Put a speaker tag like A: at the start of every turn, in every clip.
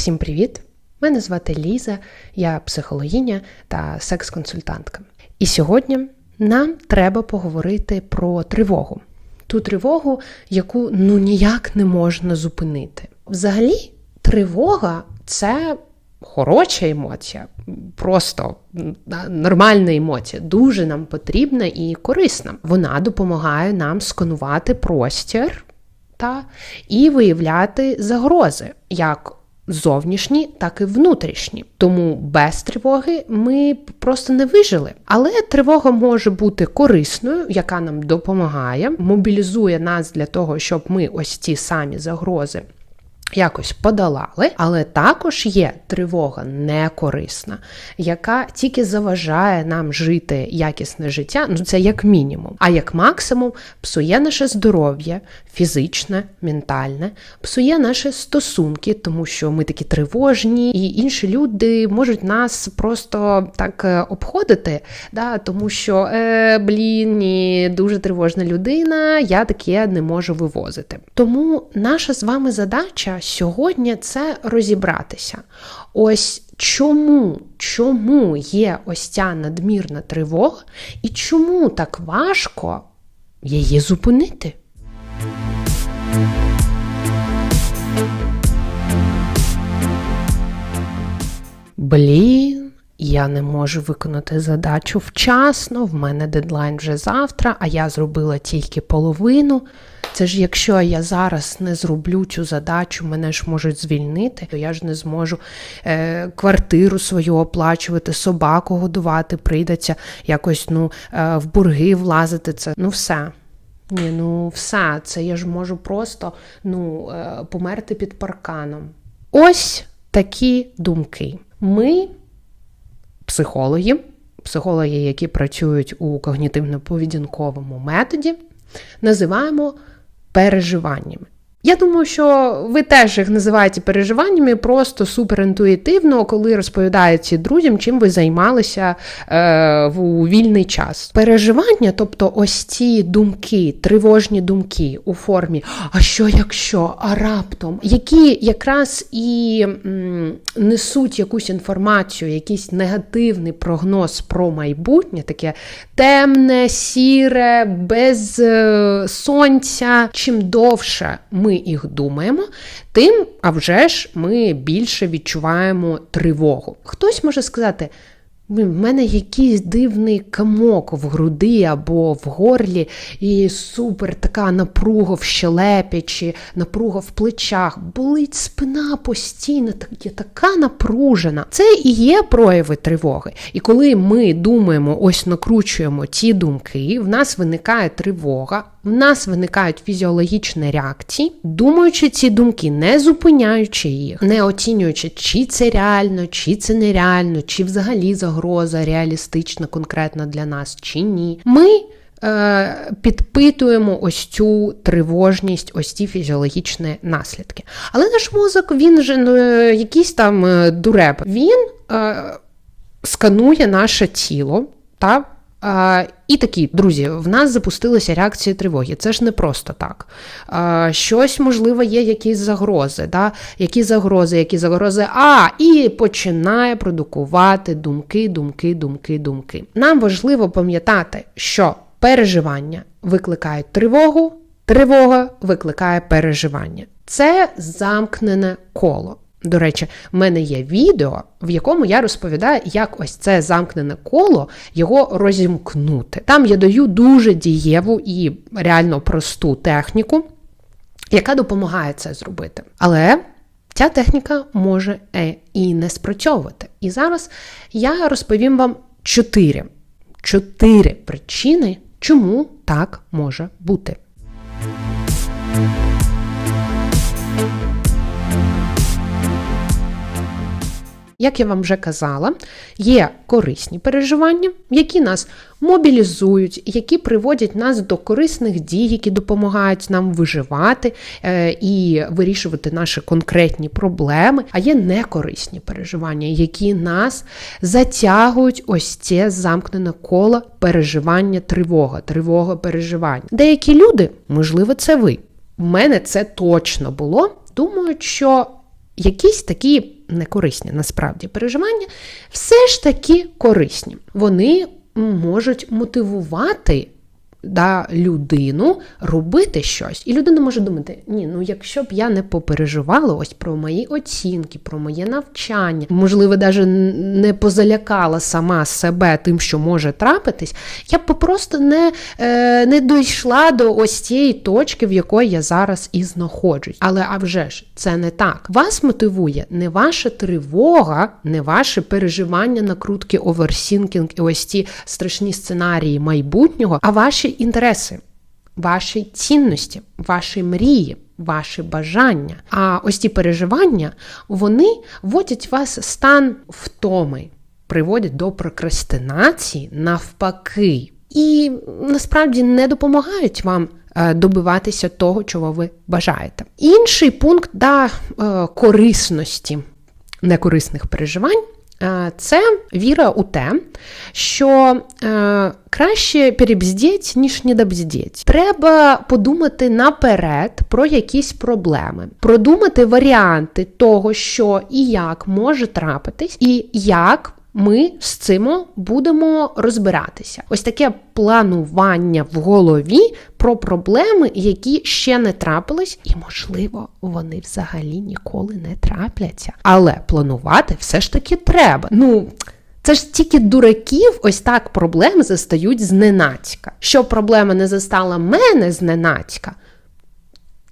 A: Всім привіт! Мене звати Ліза, я психологиня та секс-консультантка. І сьогодні нам треба поговорити про тривогу. Ту тривогу, яку ну ніяк не можна зупинити. Взагалі, тривога це хороша емоція, просто нормальна емоція, дуже нам потрібна і корисна. Вона допомагає нам сканувати простір та і виявляти загрози, як зовнішні, так і внутрішні. Тому без тривоги ми просто не вижили. Але тривога може бути корисною, яка нам допомагає, мобілізує нас для того, щоб ми ось ці самі загрози якось подолали, але також є тривога некорисна, яка тільки заважає нам жити якісне життя, ну це як мінімум. А як максимум псує наше здоров'я, фізичне, ментальне, псує наші стосунки, тому що ми такі тривожні, і інші люди можуть нас просто так е, обходити, да, тому що е, блін, ні, дуже тривожна людина, я таке не можу вивозити. Тому наша з вами задача сьогодні це розібратися. Ось чому, чому є ось ця надмірна тривога, і чому так важко її зупинити? Блін, я не можу виконати задачу вчасно, в мене дедлайн вже завтра, а я зробила тільки половину. Це ж якщо я зараз не зроблю цю задачу, мене ж можуть звільнити, то я ж не зможу е, квартиру свою оплачувати, собаку годувати, прийдеться якось ну, е, в бурги влазити. Це ну все. Ні, ну все, це я ж можу просто ну, е, померти під парканом. Ось такі думки. Ми, психологи, психологи, які працюють у когнітивно-поведінковому методі, називаємо переживаннями. Я думаю, що ви теж їх називаєте переживаннями просто суперінтуїтивно, коли розповідаєте друзям, чим ви займалися е, в вільний час. Переживання, тобто ось ці думки, тривожні думки у формі А що якщо, а раптом, які якраз і м, несуть якусь інформацію, якийсь негативний прогноз про майбутнє, таке темне, сіре, без е, сонця, чим довше ми ми їх думаємо, тим, а вже ж, ми більше відчуваємо тривогу. Хтось може сказати, в мене якийсь дивний камок в груди або в горлі, і супер така напруга в щелепі чи напруга в плечах. Болить спина постійно, є така напружена. Це і є прояви тривоги. І коли ми думаємо, ось накручуємо ці думки, в нас виникає тривога. В нас виникають фізіологічні реакції, думаючи ці думки, не зупиняючи їх, не оцінюючи, чи це реально, чи це нереально, чи взагалі загроза реалістична, конкретна для нас, чи ні. Ми е, підпитуємо ось цю тривожність, ось ці фізіологічні наслідки. Але наш мозок, він же ну, якийсь там е, дуреб, він е, сканує наше тіло. та а, І такі, друзі, в нас запустилися реакції тривоги. Це ж не просто так. А, Щось, можливо, є якісь загрози. Да? Які загрози, які загрози, а, і починає продукувати думки, думки, думки, думки. Нам важливо пам'ятати, що переживання викликають тривогу, тривога викликає переживання. Це замкнене коло. До речі, в мене є відео, в якому я розповідаю, як ось це замкнене коло його розімкнути. Там я даю дуже дієву і реально просту техніку, яка допомагає це зробити. Але ця техніка може е, і не спрацьовувати. І зараз я розповім вам чотири, чотири причини, чому так може бути. Як я вам вже казала, є корисні переживання, які нас мобілізують, які приводять нас до корисних дій, які допомагають нам виживати е, і вирішувати наші конкретні проблеми. А є некорисні переживання, які нас затягують ось це замкнене коло переживання, тривога, тривога переживання. Деякі люди, можливо, це ви. У мене це точно було. Думають, що якісь такі некорисні насправді переживання, все ж таки корисні. Вони можуть мотивувати да, людину робити щось. І людина може думати: ні, ну якщо б я не попереживала ось про мої оцінки, про моє навчання, можливо, навіть не позалякала сама себе тим, що може трапитись, я б просто не, е, не дійшла до ось цієї точки, в якої я зараз і знаходжусь. Але а вже ж, це не так. Вас мотивує не ваша тривога, не ваше переживання, накрутки, оверсінкінг і ось ці страшні сценарії майбутнього, а ваші інтереси, ваші цінності, ваші мрії, ваші бажання. А ось ці переживання вони вводять вас в стан втоми, приводять до прокрастинації навпаки. І насправді не допомагають вам е, добиватися того, чого ви бажаєте. Інший пункт да, е, корисності некорисних переживань це віра у те, що е, краще перебздіть, ніж недобздіть. Треба подумати наперед про якісь проблеми, продумати варіанти того, що і як може трапитись, і як ми з цим будемо розбиратися. Ось таке планування в голові про проблеми, які ще не трапились, і, можливо, вони взагалі ніколи не трапляться. Але планувати все ж таки треба. Ну. Це ж тільки дураків, ось так проблеми застають зненацька. Щоб проблема не застала мене зненацька,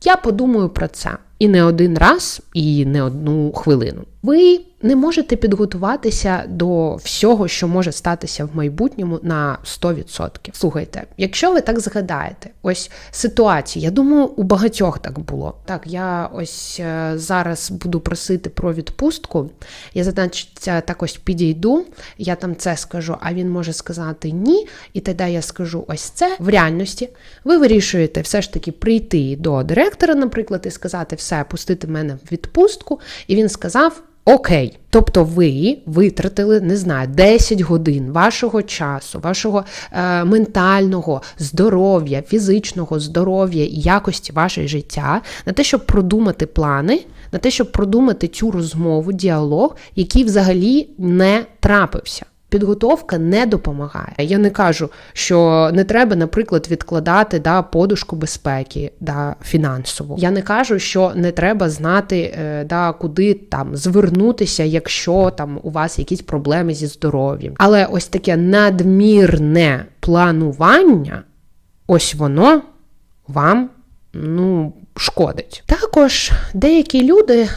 A: я подумаю про це і не один раз, і не одну хвилину. Ви не можете підготуватися до всього, що може статися в майбутньому на 100%. Слухайте, якщо ви так згадаєте, ось ситуація, я думаю, у багатьох так було. Так, я ось е, зараз буду просити про відпустку. Я значить, так ось підійду, я там це скажу, а він може сказати ні. І тоді я скажу ось це в реальності. Ви вирішуєте все ж таки прийти до директора, наприклад, і сказати, все, пустити мене в відпустку. І він сказав. Окей, тобто ви витратили, не знаю, 10 годин вашого часу, вашого е, ментального здоров'я, фізичного здоров'я і якості вашого життя на те, щоб продумати плани, на те, щоб продумати цю розмову, діалог, який взагалі не трапився. Підготовка не допомагає. Я не кажу, що не треба, наприклад, відкладати да, подушку безпеки да, фінансово. Я не кажу, що не треба знати, е, да, куди там звернутися, якщо там у вас якісь проблеми зі здоров'ям. Але ось таке надмірне планування, ось воно вам ну, шкодить. Також деякі люди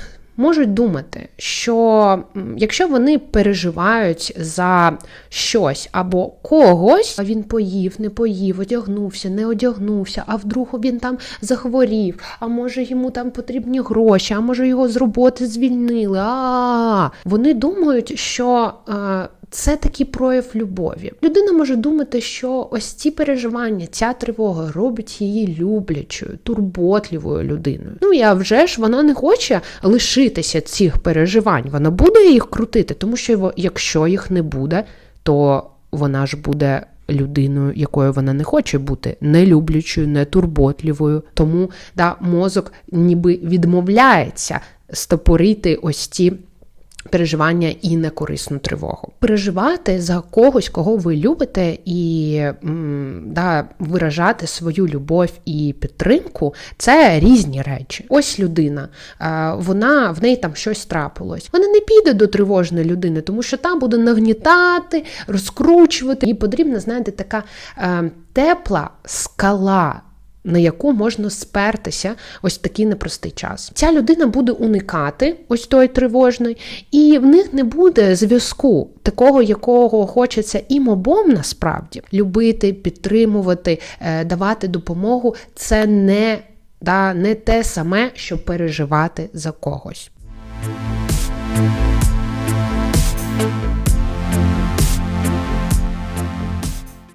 A: можуть думати, що якщо вони переживають за щось або когось, а він поїв, не поїв, одягнувся, не одягнувся, а вдруг він там захворів, а може йому там потрібні гроші, а може його з роботи звільнили. А, вони думають, що. Е, це такий прояв любові. Людина може думати, що ось ці переживання, ця тривога робить її люблячою, турботливою людиною. Ну і а вже ж вона не хоче лишитися цих переживань. Вона буде їх крутити, тому що якщо їх не буде, то вона ж буде. Людиною, якою вона не хоче бути, не люблячою, не турботливою. Тому да, мозок ніби відмовляється стопорити ось ці переживання і некорисну тривогу. Переживати за когось, кого ви любите, і да, виражати свою любов і підтримку це різні речі. Ось людина, вона в неї там щось трапилось. Вона не піде до тривожної людини, тому що там буде нагнітати, розкручувати. Їй потрібна, знаєте, така е, тепла скала на яку можна спертися ось такий непростий час. Ця людина буде уникати ось той тривожний, і в них не буде зв'язку, такого, якого хочеться їм обом насправді любити, підтримувати, е, давати допомогу. Це не, да, не те саме, що переживати за когось.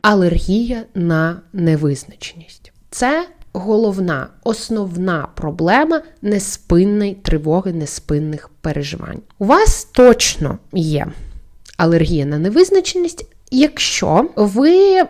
A: Алергія на невизначеність. Це головна, основна проблема неспинної тривоги, неспинних переживань. У вас точно є алергія на невизначеність, якщо ви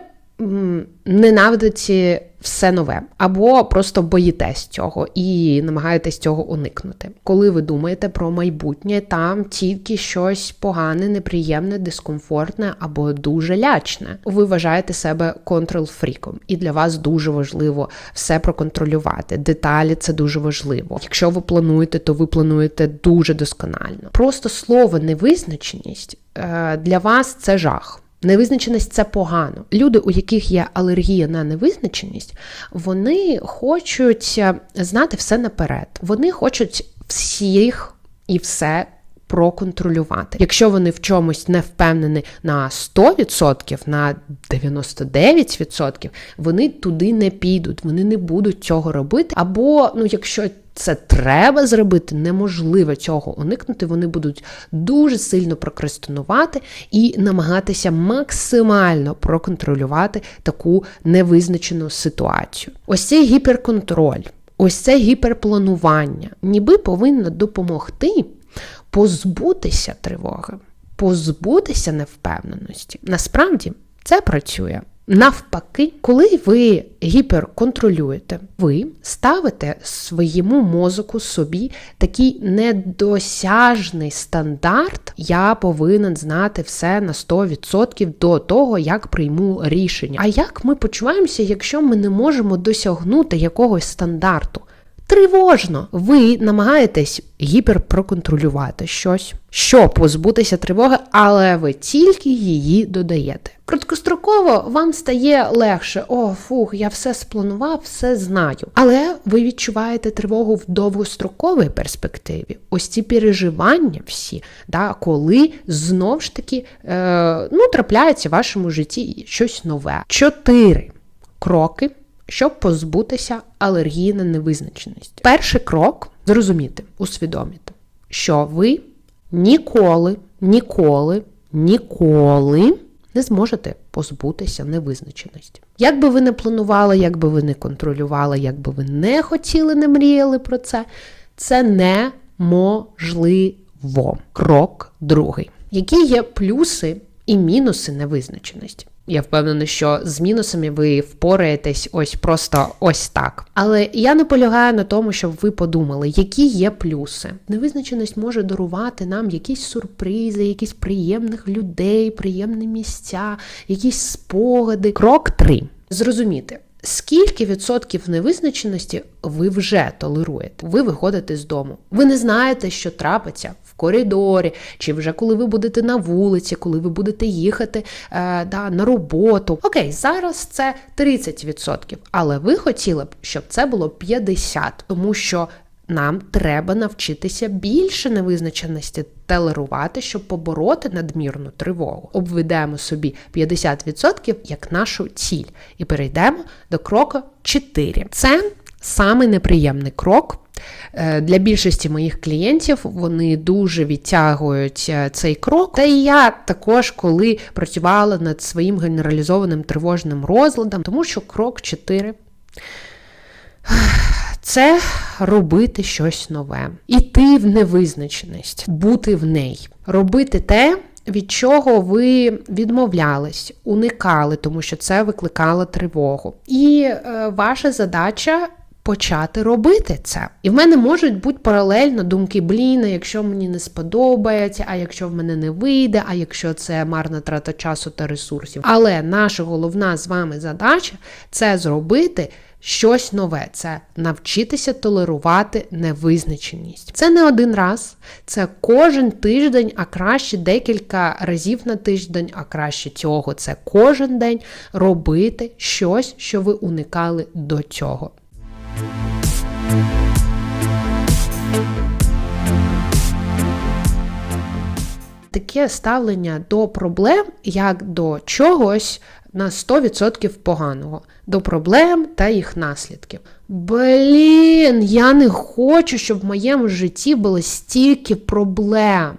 A: ненавидите все нове, або просто боїтесь цього і намагаєтесь цього уникнути. Коли ви думаєте про майбутнє, там тільки щось погане, неприємне, дискомфортне або дуже лячне. Ви вважаєте себе контрол-фріком, і для вас дуже важливо все проконтролювати. Деталі це дуже важливо. Якщо ви плануєте, то ви плануєте дуже досконально. Просто слово невизначеність е, для вас це жах. Невизначеність це погано. Люди, у яких є алергія на невизначеність, вони хочуть е, знати все наперед. Вони хочуть всіх і все проконтролювати. Якщо вони в чомусь не впевнені на 100%, на 99%, вони туди не підуть, вони не будуть цього робити. Або, ну, якщо це треба зробити, неможливо цього уникнути. Вони будуть дуже сильно прокрастинувати і намагатися максимально проконтролювати таку невизначену ситуацію. Ось цей гіперконтроль, ось це гіперпланування, ніби повинно допомогти позбутися тривоги, позбутися невпевненості. Насправді це працює. Навпаки, коли ви гіперконтролюєте, ви ставите своєму мозоку собі такий недосяжний стандарт, я повинен знати все на 100% до того, як прийму рішення. А як ми почуваємося, якщо ми не можемо досягнути якогось стандарту? Тривожно, ви намагаєтесь гіперпроконтролювати щось, щоб позбутися тривоги, але ви тільки її додаєте. Короткостроково вам стає легше, о, фух, я все спланував, все знаю. Але ви відчуваєте тривогу в довгостроковій перспективі. Ось ці переживання всі, да, коли знов ж таки е, ну, трапляється в вашому житті щось нове. Чотири кроки щоб позбутися алергії на невизначеність. Перший крок зрозуміти, усвідомити, що ви ніколи, ніколи, ніколи не зможете позбутися невизначеності. Як би ви не планували, як би ви не контролювали, як би ви не хотіли, не мріяли про це, це неможливо. Крок другий. Які є плюси і мінуси невизначеності? Я впевнена, що з мінусами ви впораєтесь ось просто ось так. Але я наполягаю на тому, щоб ви подумали, які є плюси. Невизначеність може дарувати нам якісь сюрпризи, якісь приємних людей, приємні місця, якісь спогади. Крок 3. Зрозуміти. Скільки відсотків невизначеності ви вже толеруєте? Ви виходите з дому. Ви не знаєте, що трапиться коридорі, чи вже коли ви будете на вулиці, коли ви будете їхати е, да, на роботу. Окей, зараз це 30%, але ви хотіли б, щоб це було 50%, тому що. Нам треба навчитися більше невизначеності толерувати, щоб побороти надмірну тривогу. Обведемо собі 50% як нашу ціль. І перейдемо до кроку 4. Це самий неприємний крок. Е, для більшості моїх клієнтів вони дуже відтягують е, цей крок. Та і я також, коли працювала над своїм генералізованим тривожним розладом, тому що крок 4 це робити щось нове, іти в невизначеність, бути в неї, робити те. Від чого ви відмовлялись, уникали, тому що це викликало тривогу. І е, ваша задача почати робити це. І в мене можуть бути паралельно думки, блін, а якщо мені не сподобається, а якщо в мене не вийде, а якщо це марна трата часу та ресурсів. Але наша головна з вами задача це зробити. Щось нове це навчитися толерувати невизначеність. Це не один раз, це кожен тиждень, а краще декілька разів на тиждень, а краще цього це кожен день робити щось, що ви уникали до цього. Таке ставлення до проблем як до чогось на 100% поганого, до проблем та їх наслідків. Блін, я не хочу, щоб в моєму житті було стільки проблем.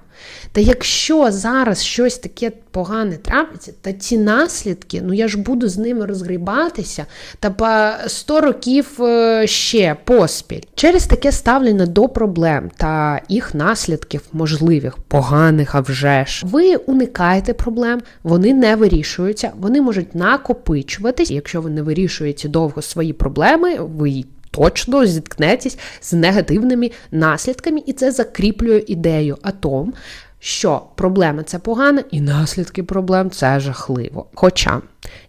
A: Та якщо зараз щось таке погане трапиться, та ці наслідки, ну я ж буду з ними розгрібатися та по 100 років е, ще поспіль. Через таке ставлення до проблем та їх наслідків, можливих, поганих, а вже ж, ви уникаєте проблем, вони не вирішуються, вони можуть накопичуватись. Якщо ви не вирішуєте довго свої проблеми, ви точно зіткнетесь з негативними наслідками, і це закріплює ідею о том, що проблема це погано, і наслідки проблем це жахливо. Хоча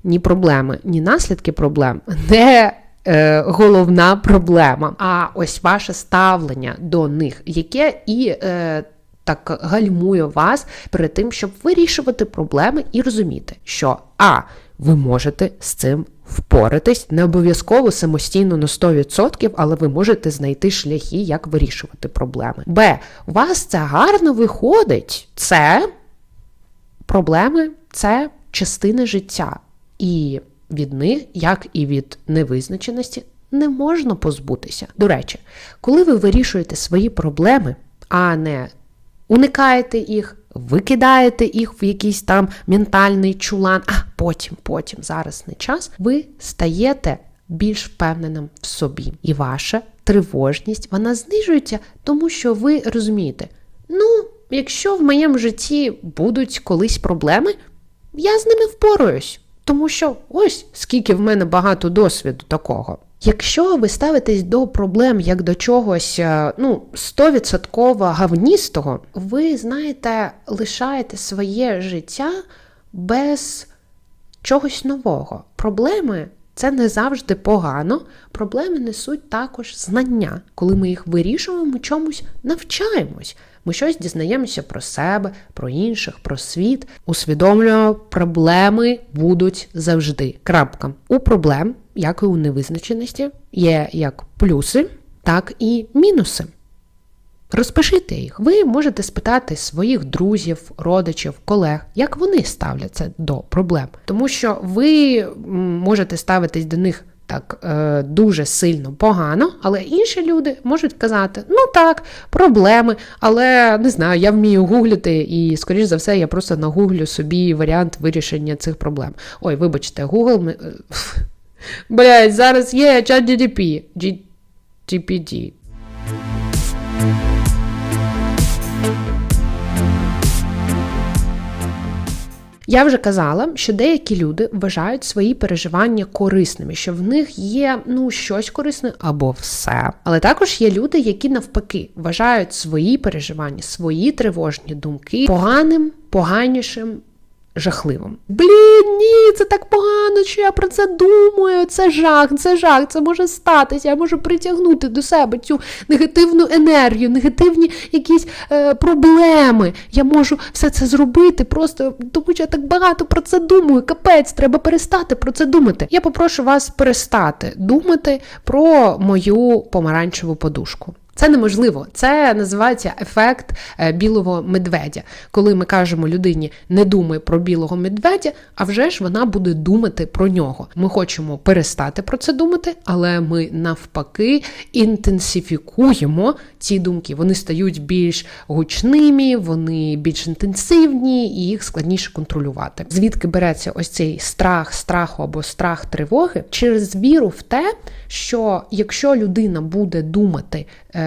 A: ні проблеми, ні наслідки проблем не е, головна проблема, а ось ваше ставлення до них, яке і е, так гальмує вас перед тим, щоб вирішувати проблеми і розуміти, що а ви можете з цим впоратись, не обов'язково самостійно на 100%, але ви можете знайти шляхи, як вирішувати проблеми. Б. У вас це гарно виходить. Це проблеми, це частини життя. І від них, як і від невизначеності, не можна позбутися. До речі, коли ви вирішуєте свої проблеми, а не уникаєте їх, викидаєте їх в якийсь там ментальний чулан, а потім, потім, зараз не час, ви стаєте більш впевненим в собі. І ваша тривожність вона знижується, тому що ви розумієте, ну, якщо в моєму житті будуть колись проблеми, я з ними впораюсь. Тому що ось скільки в мене багато досвіду такого. Якщо ви ставитесь до проблем як до чогось е, ну, 100% гавністого, ви знаєте, лишаєте своє життя без чогось нового. Проблеми це не завжди погано. Проблеми несуть також знання. Коли ми їх вирішуємо, ми чомусь навчаємось. Ми щось дізнаємося про себе, про інших, про світ. Усвідомлюємо, проблеми будуть завжди. Крапка. У проблем, як і у невизначеності, є як плюси, так і мінуси. Розпишіть їх. Ви можете спитати своїх друзів, родичів, колег, як вони ставляться до проблем. Тому що ви можете ставитись до них так е, дуже сильно погано, але інші люди можуть казати: ну так, проблеми, але не знаю, я вмію гуглити, і, скоріш за все, я просто нагуглю собі варіант вирішення цих проблем. Ой, вибачте, Google. Блять, зараз є ChatGPT. GPT. Я вже казала, що деякі люди вважають свої переживання корисними, що в них є ну щось корисне або все. Але також є люди, які навпаки вважають свої переживання, свої тривожні думки поганим, поганішим жахливим. Блін, ні, це так погано, що я про це думаю. Це жах, це жах, це може статися. Я можу притягнути до себе цю негативну енергію, негативні якісь е, проблеми. Я можу все це зробити, просто тому що я так багато про це думаю. Капець, треба перестати про це думати. Я попрошу вас перестати думати про мою помаранчеву подушку. Це неможливо. Це називається ефект е, білого медведя. Коли ми кажемо людині не думай про білого медведя, а вже ж вона буде думати про нього. Ми хочемо перестати про це думати, але ми навпаки інтенсифікуємо ці думки. Вони стають більш гучними, вони більш інтенсивні і їх складніше контролювати. Звідки береться ось цей страх, страху або страх тривоги через віру в те, що якщо людина буде думати.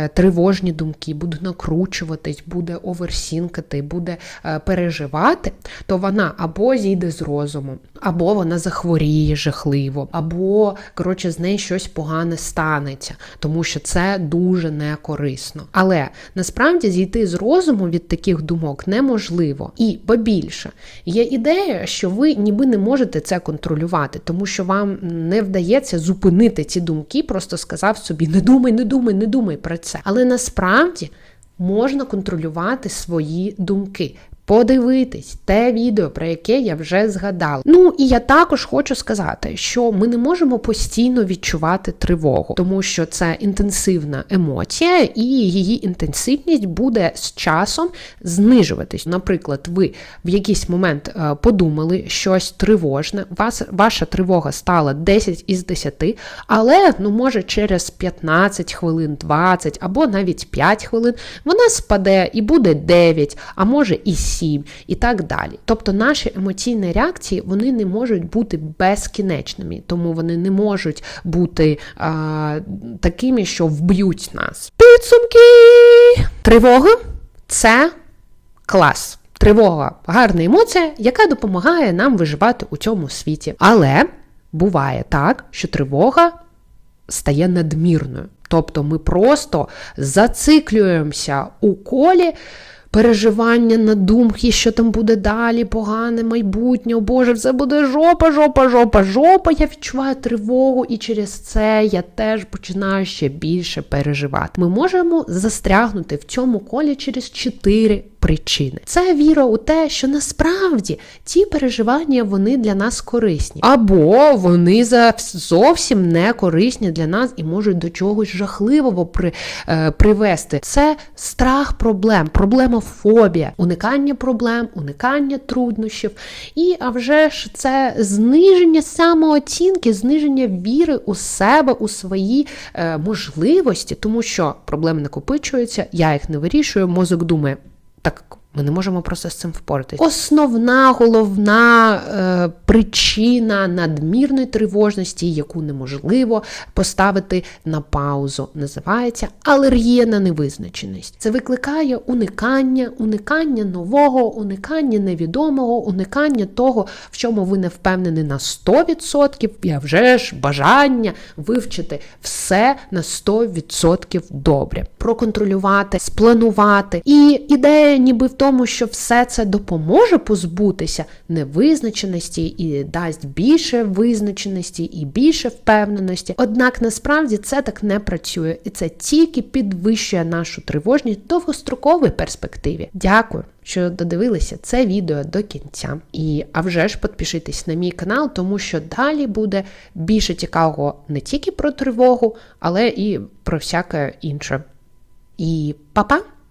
A: Тривожні думки, буде накручуватись, буде оверсінкати, буде е, переживати, то вона або зійде з розуму, або вона захворіє жахливо, або, коротше, з нею щось погане станеться, тому що це дуже некорисно. Але насправді зійти з розуму від таких думок неможливо. І бо більше є ідея, що ви ніби не можете це контролювати, тому що вам не вдається зупинити ці думки, просто сказав собі: не думай, не думай, не думай про це. Але насправді можна контролювати свої думки. Подивитись те відео, про яке я вже згадала. Ну і я також хочу сказати, що ми не можемо постійно відчувати тривогу, тому що це інтенсивна емоція, і її інтенсивність буде з часом знижуватись. Наприклад, ви в якийсь момент е, подумали щось тривожне, вас ваша тривога стала 10 із 10, але ну може через 15 хвилин, 20 або навіть 5 хвилин вона спаде і буде 9, а може і 7, і так далі. Тобто наші емоційні реакції вони не можуть бути безкінечними, тому вони не можуть бути а, такими, що вб'ють нас. Підсумки! Тривога це клас. Тривога гарна емоція, яка допомагає нам виживати у цьому світі. Але буває так, що тривога стає надмірною. Тобто ми просто зациклюємося у колі переживання на думки, що там буде далі, погане майбутнє, о Боже, все буде жопа, жопа, жопа, жопа. Я відчуваю тривогу, і через це я теж починаю ще більше переживати. Ми можемо застрягнути в цьому колі через чотири причини. Це віра у те, що насправді ті переживання вони для нас корисні, або вони зовсім не корисні для нас і можуть до чогось жахливого при, е, привести. Це страх проблем, проблемофобія, уникання проблем, уникання труднощів. І а вже ж це зниження самооцінки, зниження віри у себе, у свої е, можливості, тому що проблеми накопичуються, я їх не вирішую, мозок думає. Так ми не можемо просто з цим впоратися. Основна головна е, причина надмірної тривожності, яку неможливо поставити на паузу, називається алергія на невизначеність. Це викликає уникання, уникання нового, уникання невідомого, уникання того, в чому ви не впевнені на 100%, і а вже ж бажання вивчити все на 100% добре, проконтролювати, спланувати. І ідея, ніби в тому, що все це допоможе позбутися невизначеності і дасть більше визначеності і більше впевненості. Однак насправді це так не працює, і це тільки підвищує нашу тривожність в довгостроковій перспективі. Дякую. Що додивилися це відео до кінця. І а вже ж підпишитесь на мій канал, тому що далі буде більше цікавого не тільки про тривогу, але і про всяке інше. І па-па!